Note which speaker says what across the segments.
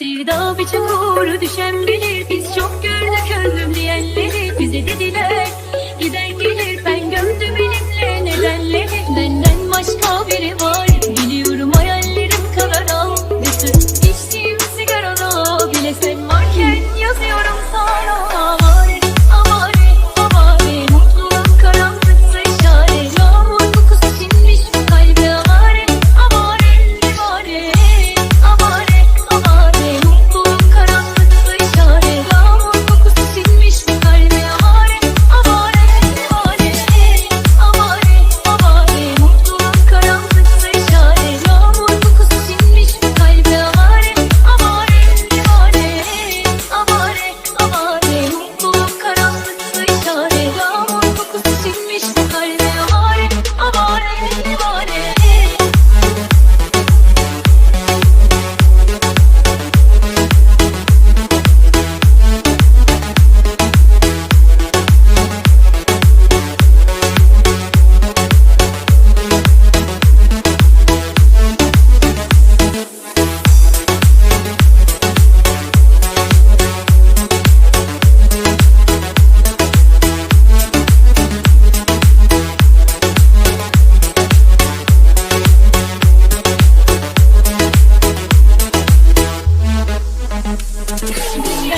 Speaker 1: Sevda bir çukur düşen bilir. Biz çok gördük öldüm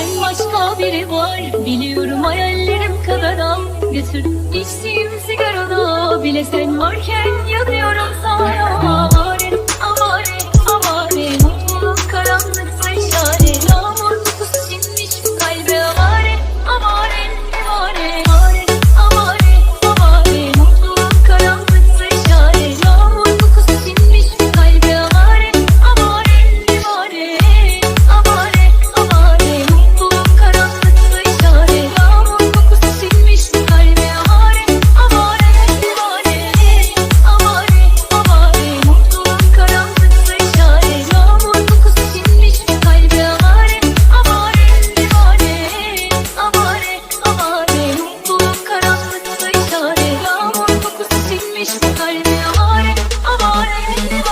Speaker 1: Senden başka biri var. Biliyorum hayallerim kadar al. Götür içtiğim sigara Bile sen varken yanıyorum sana. kalbi avare, avare